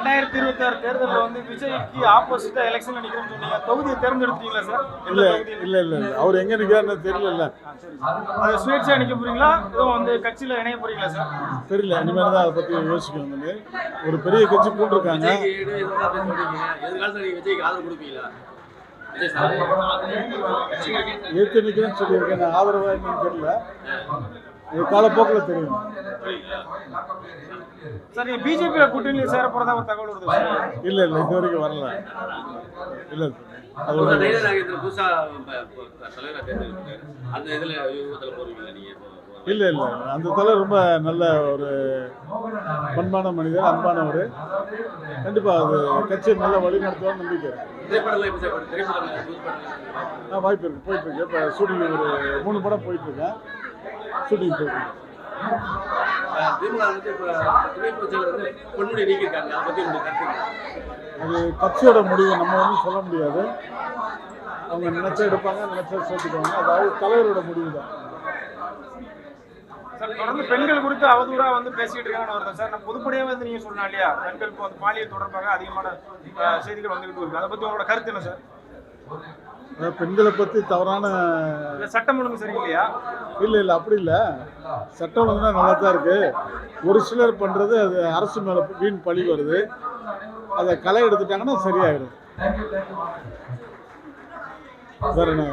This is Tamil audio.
ரெண்டாயிரத்தி இருபத்தி ஆறு தேர்தலில் வந்து விஜய்க்கு ஆப்போசிட்டா எலெக்ஷன்ல நிக்கிறேன்னு சொன்னீங்க. தொகுதியை தேர்ந்தெடுத்தீங்களா சார்? இல்லை இல்லை இல்லை அவர் எங்கே நிற்கிறாருன்னு தெரியல அது சுயேட்சையா நிக்க போறீங்களா? எதுவும் வந்து கட்சியில இணைய போறீங்களா சார்? தெரியல. இனிமேல் தான் அதை பற்றி யோசிக்கணும் வந்து. ஒரு பெரிய கட்சி ஆதரவு சார் ஏற்று நிற்கிறேன்னு சொல்லியிருக்கேன். நான் ஆதரவாக என்னன்னு தெரியல. காலப்போக்கில் தெரியும். சார் நீங்க பிஜேபி கூட்டணியில் சேர போறதா ஒரு தகவல் வருது சார். இல்லை இல்லை இது வரைக்கும் வரல. இல்லை புதுசா தலைவரா தேர்ந்தெடுத்தாரு அந்த இதுல யூகத்துல போறீங்களா நீங்க? இப்போ? இல்லை இல்லை. அந்த தலை ரொம்ப நல்ல ஒரு பண்பான மனிதர் அன்பானவர். கண்டிப்பாக அது கட்சியை நல்ல வழி நடத்துவான்னு நம்பிக்கை ஆ வாய்ப்பு இருக்கு போயிட்டு இருக்கு. இப்போ ஷூட்டிங் ஒரு மூணு படம் போயிட்டு இருக்கேன். ஷூட்டிங் போயிட்டு இருக்கு. அஹ் திமுக வந்து இப்போ துணை பொதுச்செயலர் வந்து பொன்முடி நீக்கியிருக்காங்க. அதை பத்தி உங்களுக்கு கருத்து என்ன? அது கட்சியோட முடிவு நம்ம ஒன்றும் சொல்ல முடியாது. அவங்க நினைச்சா எடுப்பாங்க நினைச்சா சேர்த்துக்குவாங்க. அது அவங்க தலைவரோட முடிவு தான். சார் தொடர்ந்து பெண்கள் குறித்து அவதூறா வந்து பேசிட்டு இருக்காங்கன்னு வருது சார் நான் பொதுப்படையாவே வந்து நீங்க சொன்னா இல்லையா? பெண்களுக்கு வந்து பாலியல் தொடர்பாக அதிகமான செய்திகள் வந்துகிட்டு இருக்கு. அதை பத்தி உங்களோட கருத்து என்ன சார்? அதாவது பெண்களை பற்றி தவறான சட்டம் ஒழுங்கு சரியில்லையா? இல்லை இல்லை அப்படி இல்லை. சட்டம் ஒழுங்குனா நல்லா தான் இருக்கு. ஒரு சிலர் பண்ணுறது அது அரசு மேலே வீண் பழி வருது. அதை களை எடுத்துட்டாங்கன்னா சரியாயிடும் வேற என்ன?